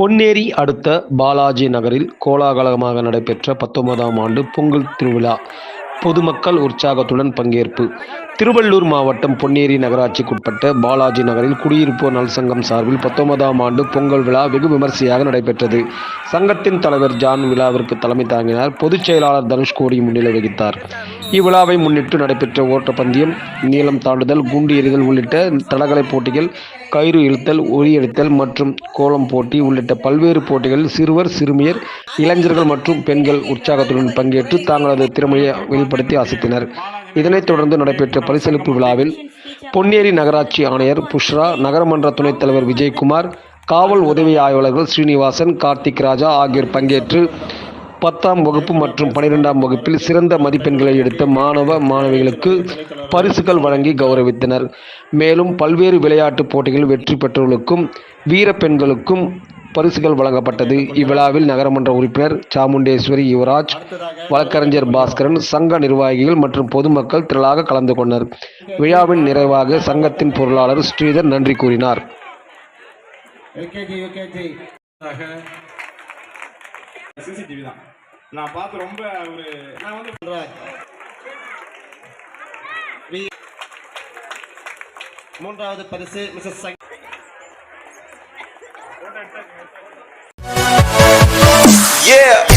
பொன்னேரி அடுத்த பாலாஜி நகரில் கோலாகலமாக நடைபெற்ற பத்தொன்பதாம் ஆண்டு பொங்கல் திருவிழா. பொதுமக்கள் உற்சாகத்துடன் பங்கேற்பு. திருவள்ளூர் மாவட்டம் பொன்னேரி நகராட்சிக்குட்பட்ட பாலாஜி நகரில் குடியிருப்போர் நல் சங்கம் சார்பில் பத்தொன்பதாம் ஆண்டு பொங்கல் விழா வெகு விமரிசையாக நடைபெற்றது. சங்கத்தின் தலைவர் ஜான் விழாவிற்கு தலைமை தாங்கினார். பொதுச் செயலாளர் தனுஷ்கோடி முன்னிலை வகித்தார். இவ்விழாவை முன்னிட்டு நடைபெற்ற ஓட்டப்பந்தயம் நீளம் தாண்டுதல் குண்டு எறிதல் உள்ளிட்ட தடகள போட்டிகள் கயிறு இழுத்தல் ஒலி எடுத்தல் மற்றும் கோலம் போட்டி உள்ளிட்ட பல்வேறு போட்டிகளில் சிறுவர் சிறுமியர் இளைஞர்கள் மற்றும் பெண்கள் உற்சாகத்துடன் பங்கேற்று தாங்களது திறமையை வெளிப்படுத்தி அசத்தினர். இதனைத் தொடர்ந்து நடைபெற்ற பரிசளிப்பு விழாவில் பொன்னேரி நகராட்சி ஆணையர் புஷ்ரா நகரமன்ற துணைத் தலைவர் விஜயகுமார் காவல் உதவி ஆய்வாளர்கள் ஸ்ரீனிவாசன் கார்த்திக் ராஜா ஆகியோர் பங்கேற்று பத்தாம் வகுப்பு மற்றும் பனிரெண்டாம் வகுப்பில் சிறந்த மதிப்பெண்களை எடுத்த மாணவ மாணவிகளுக்கு பரிசுகள் வழங்கி கௌரவித்தனர். மேலும் பல்வேறு விளையாட்டுப் போட்டிகளில் வெற்றி பெற்றவர்களுக்கும் வீர பெண்களுக்கும் பரிசுகள் வழங்கப்பட்டது. இவ்விழாவில் நகரமன்ற உறுப்பினர் சாமுண்டேஸ்வரி யுவராஜ் வழக்கறிஞர் பாஸ்கரன் சங்க நிர்வாகிகள் மற்றும் பொதுமக்கள் திரளாக கலந்து கொண்டனர். விழாவின் நிறைவாக சங்கத்தின் பொருளாளர் ஸ்ரீதர் நன்றி கூறினார். சிசிடிவி தான். நான் பார்த்து ரொம்ப ஒரு நான் வந்து மூன்றாவது பரிசு மிஸ்ஸஸ் சங் Yeah.